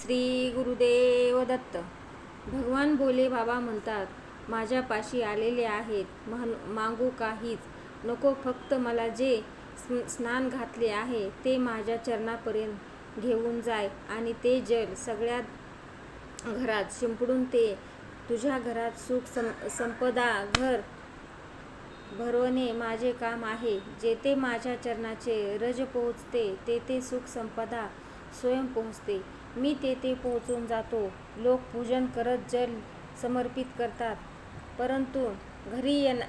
श्री गुरुदेव दत्त भगवान भोले बाबा म्हणतात माझ्यापाशी आलेले आहेत म्हण मागू काहीच. नको फक्त मला जे स्नान घातले आहे ते माझ्या चरणापर्यंत घेऊन जाय आणि ते जल सगळ्या घरात शिंपडून ते तुझ्या घरात सुख सं संपदा घर भरवणे माझे काम आहे. जेथे माझ्या चरणाचे रज पोहोचते तेथे सुख संपदा स्वयं पोहोचते. मी तेथे पोहोचून जातो. लोक पूजन करत जल समर्पित करतात. परंतु घरी येन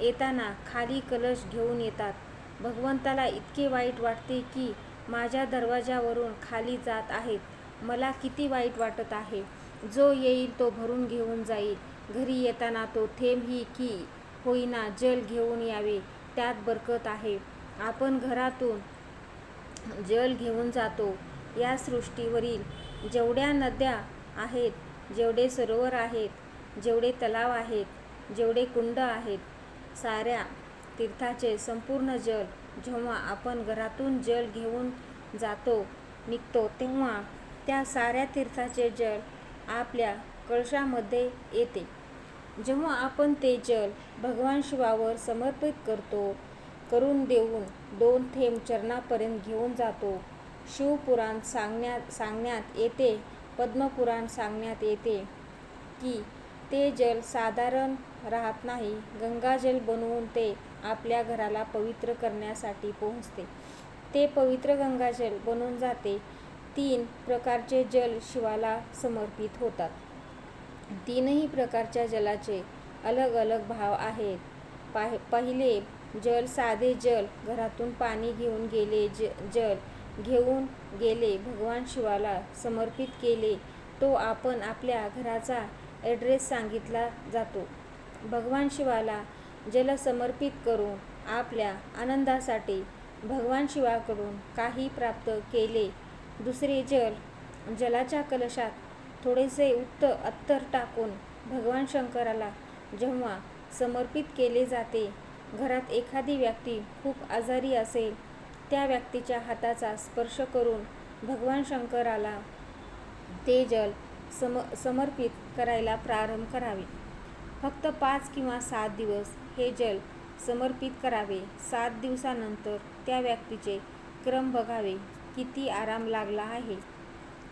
येताना खाली कलश घेऊन येतात. भगवंताला इतके वाईट वाटते की माझ्या दरवाजावरून खाली जात आहेत. मला किती वाईट वाटत आहे. जो येईल तो भरून घेऊन जाईल. घरी येताना तो थेंबही की होईना जल घेऊन यावे. त्यात बरकत आहे. आपण घरातून जल घेऊन जातो. या सृष्टीवरील जेवढ्या नद्या आहेत जेवढे सरोवर आहेत जेवढे तलाव आहेत जेवढे कुंड आहेत साऱ्या तीर्थाचे संपूर्ण जल जेव्हा आपण घरातून जल घेऊन जातो निघतो तेव्हा त्या साऱ्या तीर्थाचे जल आपल्या कळशामध्ये येते. जेव्हा आपण ते जल भगवान शिवावर समर्पित करतो करून देऊन दोन थेंब चरणापर्यंत घेऊन जातो शिवपुराण सांगण्यात सांगण्यात येते. पद्मपुराण सांगण्यात येते की ते जल साधारण राहत नाही. गंगाजल बनवून ते आपल्या घराला पवित्र करण्यासाठी पोहोचते. ते पवित्र गंगाजल बनून जाते. तीन प्रकारचे जल शिवाला समर्पित होतात. तीनही प्रकारच्या जलाचे अलग अलग भाव आहेत. पाह पहिले जल साधे जल घरातून पाणी घेऊन गेले ज जल घेऊन गेले भगवान शिवाला समर्पित केले तो आपण आपल्या घराचा ॲड्रेस सांगितला जातो. भगवान शिवाला जल समर्पित करून आपल्या आनंदासाठी भगवान शिवाकडून काही प्राप्त केले. दुसरे जल जलाच्या कलशात थोडेसे उत्त अत्तर टाकून भगवान शंकराला जेव्हा समर्पित केले जाते घरात एखादी व्यक्ती खूप आजारी असेल त्या व्यक्तीच्या हाताचा स्पर्श करून भगवान शंकराला ते जल सम समर्पित करायला प्रारंभ करावे. फक्त पाच किंवा सात दिवस हे जल समर्पित करावे. सात दिवसानंतर त्या व्यक्तीचे क्रम बघावे. किती आराम लागला आहे.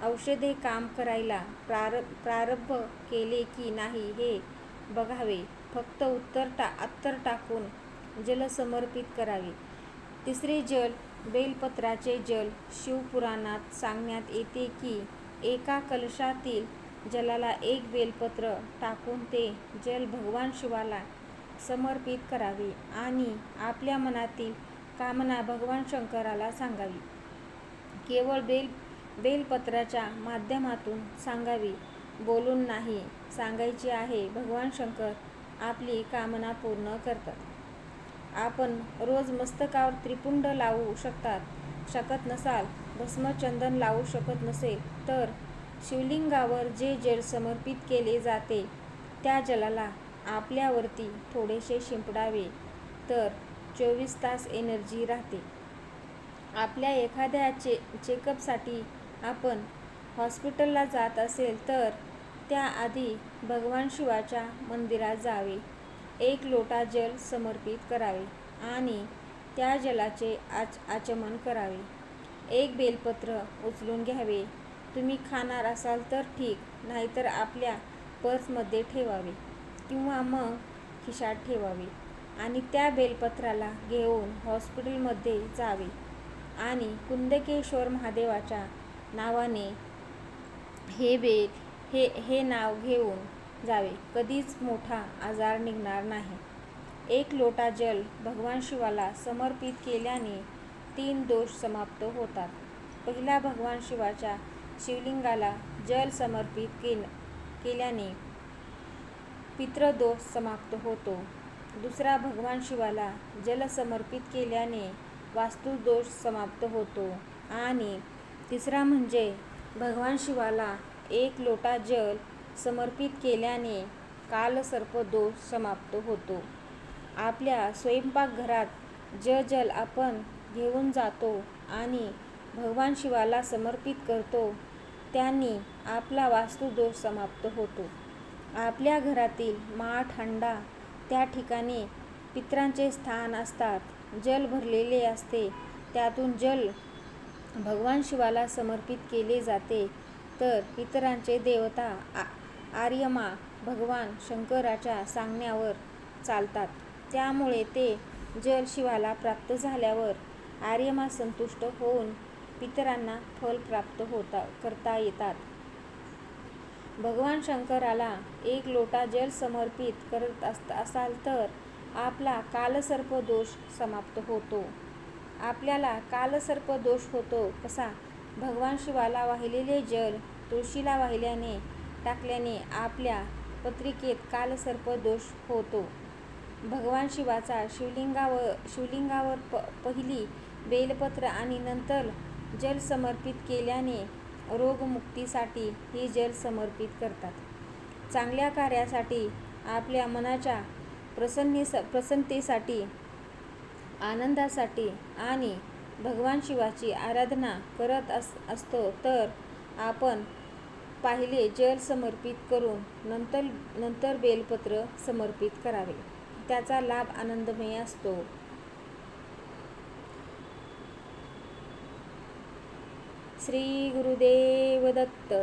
औषधे काम करायला प्रार प्रारंभ केले की नाही हे बघावे. फक्त उत्तर टा अत्तर टाकून जल समर्पित करावे. तिसरे जल बेलपत्राचे जल शिवपुराणात सांगण्यात येते की एका कलशातील जलाला एक बेलपत्र टाकून ते जल भगवान शिवाला समर्पित करावे आणि आपल्या मनातील कामना भगवान शंकराला सांगावी. केवळ बेल बेलपत्राच्या माध्यमातून सांगावी बोलून नाही सांगायची आहे भगवान शंकर आपली कामना पूर्ण करतात. आपण रोज मस्तकावर त्रिपुंड लावू शकतात शकत नसाल भस्मचंदन लावू शकत नसेल तर शिवलिंगावर जे जल समर्पित केले जाते त्या जलाला आपल्यावरती थोडेसे शिंपडावे तर चोवीस तास एनर्जी राहते. आपल्या एखाद्या चे चेकअपसाठी आपण हॉस्पिटलला जात असेल तर त्याआधी भगवान शिवाच्या मंदिरात जावे. एक लोटा जल समर्पित करावे आणि त्या जलाचे आच आचमन करावे. एक बेलपत्र उचलून घ्यावे. तुम्ही खाणार असाल तर ठीक नाहीतर आपल्या पर्समध्ये ठेवावे किंवा मग खिशात ठेवावे आणि त्या बेलपत्राला घेऊन हॉस्पिटलमध्ये जावे आणि कुंदकेश्वर महादेवाच्या नावाने हे बेल हे हे नाव घेऊन जावे. कधीच मोठा आजार निघणार नाही. एक लोटा जल भगवान शिवाला समर्पित केल्याने तीन दोष समाप्त होतात. पहिला भगवान शिवाच्या शिवलिंगाला जल समर्पित केल केल्याने पितृदोष समाप्त होतो. दुसरा भगवान शिवाला जल समर्पित केल्याने वास्तुदोष समाप्त होतो. आणि तिसरा म्हणजे भगवान शिवाला एक लोटा जल समर्पित केल्याने कालसर्पदोष समाप्त होतो. आपल्या स्वयंपाकघरात ज जल आपण घेऊन जातो आणि भगवान शिवाला समर्पित करतो त्यांनी आपला वास्तुदोष समाप्त होतो. आपल्या घरातील माठ हंडा त्या ठिकाणी पितरांचे स्थान असतात. जल भरलेले असते. त्यातून जल भगवान शिवाला समर्पित केले जाते. तर पितरांचे देवता आ आर्यमा भगवान शंकराच्या सांगण्यावर चालतात. त्यामुळे ते जल शिवाला प्राप्त झाल्यावर आर्यमा संतुष्ट होऊन पितरांना फल प्राप्त होता करता येतात. भगवान शंकराला एक लोटा जल समर्पित करत अस असाल तर आपला कालसर्प दोष समाप्त होतो. आपल्याला कालसर्प दोष होतो कसा? भगवान शिवाला वाहिलेले जल तुळशीला वाहिल्याने टाकल्याने आपल्या पत्रिकेत कालसर्प दोष होतो. भगवान शिवाचा शिवलिंगावर शिवलिंगावर प पहिली बेलपत्र आणि नंतर जल समर्पित केल्याने रोगमुक्तीसाठी हे जल समर्पित करतात. चांगल्या कार्यासाठी आपल्या मनाच्या प्रसन्नेस प्रसन्नतेसाठी आनंदासाठी आणि भगवान शिवाची आराधना करत अस असतो तर आपण पाहिले जल समर्पित करून नंतर नंतर बेलपत्र समर्पित करावे. त्याचा लाभ आनंदमय असतो. श्री गुरुदेव दत्त